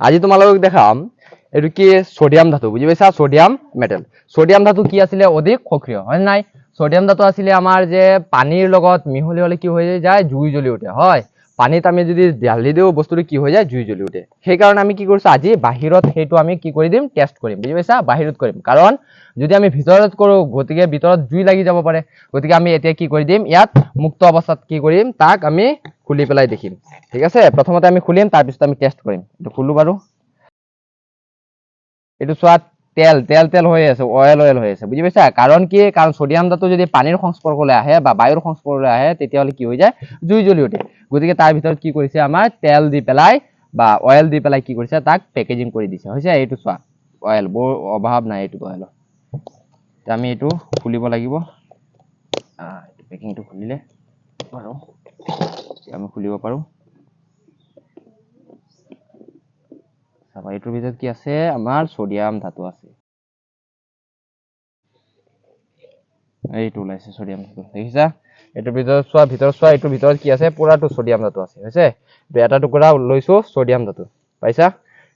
আজি তোমালোকক দেখাম, এইটো কি সোডিয়াম ধাতু, বুজি পাইছা? সোডিয়াম মেটেল সোডিয়াম ধাতু কি আছিলে? অধিক সক্ৰিয়, হয় নাই? সোডিয়াম ধাতু আছিলে আমাৰ যে পানীৰ লগত মিহলি হ'লে কি হৈ যায়? জুই জ্বলি উঠে, হয়। পানীত আমি যদি ঢালি দিওঁ, বস্তুটো কি হৈ যায়? জুই জ্বলি উঠে। সেইকাৰণে আমি কি কৰিছো, আজি বাহিৰত সেইটো আমি কি কৰি দিম? টেষ্ট কৰিম। বুজি পাইছা? বাহিৰত কৰিম। কাৰণ, যদি আমি ভিতৰত কৰোঁ, গতিকে ভিতৰত জুই লাগি যাব পাৰে। গতিকে আমি এতিয়া কি কৰি দিম? ইয়াত মুক্ত অৱস্থাত কি কৰিম? তাক আমি খুলি পেলাই দেখিম। ঠিক আছে? প্ৰথমতে আমি খুলিম, তাৰপিছত আমি টেষ্ট কৰিম। এইটো খোলো বাৰু। এইটো চোৱা তেল তেল তেল হৈ আছে অইল অইল হৈ আছে, বুজি পাইছা? কাৰণ কি, কাৰণ ছডিয়াম ধাতু যদি পানীৰ সংস্পৰ্শলৈ আহে বা বায়ুৰ সংস্পৰ্শলৈ আহে, তেতিয়াহ'লে কি হৈ যায়? জুই জ্বলি উঠে। গতিকে তাৰ ভিতৰত কি কৰিছে আমাৰ? তেল দি পেলাই বা অইল দি পেলাই কি কৰিছে? তাক পেকেজিং কৰি দিছে। হৈছে, এইটো চোৱা অইল বৰ অভাৱ নাই এইটো অইলৰ আমি এইটো খুলিব লাগিব। পেকিংটো খুলিলে বাৰু আমি খুলিব পাৰোঁ। চাবা, এইটোৰ ভিতৰত কি আছে? আমাৰ ছডিয়াম ধাতু আছে। এইটো ওলাইছে ছডিয়াম ধাতু দেখিছা? এইটোৰ ভিতৰত চোৱা ভিতৰত চোৱা, এইটোৰ ভিতৰত কি আছে? পুৰাটো ছডিয়াম ধাতু আছে হৈছে এটা টুকুৰা লৈছো ছডিয়াম ধাতু পাইছা?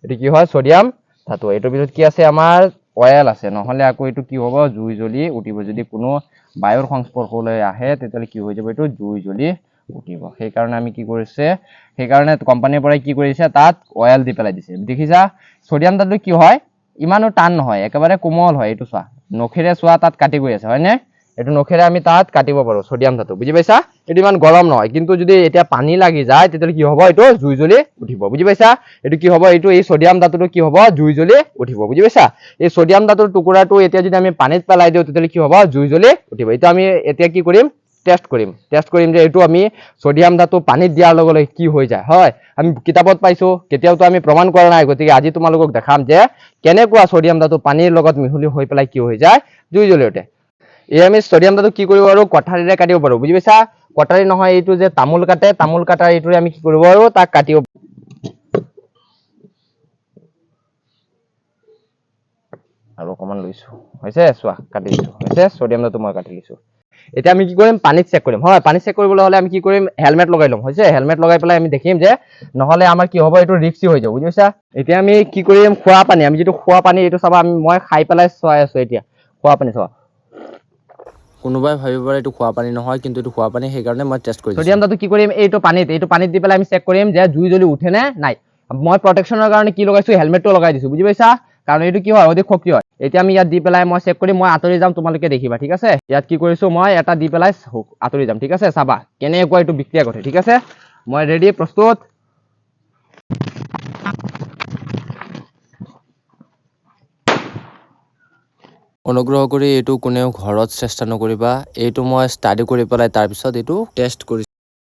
এইটো কি হয়? ছডিয়াম ধাতু এইটোৰ ভিতৰত কি আছে? আমাৰ অয়েল আছে। নহ'লে আকৌ এইটো কি হ'ব? জুই জ্বলি উঠিব। যদি কোনো বায়ুৰ সংস্পৰ্শলৈ আহে, তেতিয়াহ'লে কি হৈ যাব? এইটো জুই জ্বলি উঠিব। সেইকাৰণে আমি কি কৰিছে, সেইকাৰণে কোম্পানীৰ পৰাই কি কৰিছে, তাত অয়েল দি পেলাই দিছে। দেখিছা? ছডিয়াম ধাতু কি হয়? ইমানো টান নহয়। একেবাৰে কোমল হয়। এইটো চোৱা। নখেৰে চোৱা, তাত কাটি গৈ আছে। হয়নে? এইটো নখেৰে আমি তাত কাটিব পাৰো, ছডিয়াম ধাতু। বুজি পাইছা? এইটো ইমান গৰম নহয়। কিন্তু যদি এতিয়া পানী লাগি যায়, তেতিয়াহ'লে কি হ'ব? এইটো জুই জ্বলি উঠিব। বুজি পাইছা? এইটো কি হ'ব? এইটো এই ছডিয়াম ধাতুটো কি হ'ব? জুই জ্বলি উঠিব। বুজি পাইছা? এই ছডিয়াম ধাতুৰ টুকুৰাটো এতিয়া যদি আমি পানীত পেলাই দিওঁ, তেতিয়াহ'লে কি হ'ব? জুই জ্বলি উঠিব। এতিয়া আমি এতিয়া কি কৰিম? টেষ্ট কৰিম। টেষ্ট কৰিম যে এইটো আমি ছডিয়াম ধাতু পানীত দিয়াৰ লগে লগে কি হৈ যায়। হয়, আমি কিতাপত পাইছো। কেতিয়াওতো আমি প্ৰমাণ কৰা নাই। গতিকে আজি তোমালোকক দেখাম যে কেনেকুৱা ছডিয়াম ধাতু পানীৰ লগত মিহলি হৈ পেলাই কি হৈ যায়। জুই জ্বলি উঠে। এই আমি ছডিয়াম কি কৰিব পাৰো কঠাৰীৰে কাটিব পাৰো, বুজি পাইছা? কটাৰী নহয়, এইটো যে তামোল কাটে, তামোল কাটাৰ এইটোৰে আমি কি কৰিব পাৰো, তাক কাটিব আৰু অকণমান লৈছো। হৈছে, চোৱা, কাটি দিছো। হৈছে ধাতু মই কাটি লৈছো এতিয়া আমি কি কৰিম, পানীত চেক কৰিম। হয়, পানীত চেক কৰিবলৈ হ'লে আমি কি কৰিম হেলমেট লগাই ল'ম, হৈছে? হেলমেট লগাই পেলাই আমি দেখিম যে, নহ'লে আমাৰ কি হ'ব, এইটো ৰিক্সি হৈ যাব, বুজি পাইছা? এতিয়া আমি কি কৰিম, খোৱা পানী, আমি যিটো খোৱা পানী, এইটো চাবা, আমি মই খাই পেলাই চোৱাই আছো এতিয়া। খোৱা পানী চোৱা কোনোবাই ভাবিব পাৰে এইটো খোৱা পানী নহয় কিন্তু এইটো খোৱা পানী সেইকাৰণে মই টেষ্ট কৰিছোঁ ছডিয়াম ধাতু কি কৰিম এইটো পানীত এইটো পানীত দি পেলাই আমি চেক কৰিম যে জুই জ্বলি উঠে নে নাই। মই প্ৰটেকশ্যনৰ কাৰণে কি লগাইছো হেলমেটটো লগাই দিছো বুজি পাইছা? কাৰণ এইটো কি হয় অধিক সক্ৰিয় হয়। এতিয়া আমি ইয়াত দি পেলাই মই চেক কৰিম মই আঁতৰি যাম তোমালোকে দেখিবা ঠিক আছে? ইয়াত কি কৰিছো মই এটা দি পেলাই আঁতৰি যাম ঠিক আছে? চাবা কেনেকুৱা এইটো বিক্ৰিয়া ঘটে ঠিক আছে? মই ৰেডি প্ৰস্তুত। অনুগ্ৰহ কৰি এইটো কোনেও ঘৰত চেষ্টা নকৰিবা। এইটো মই ষ্টাডি কৰি পেলাই তাৰপিছত এইটো টেষ্ট কৰিছোঁ।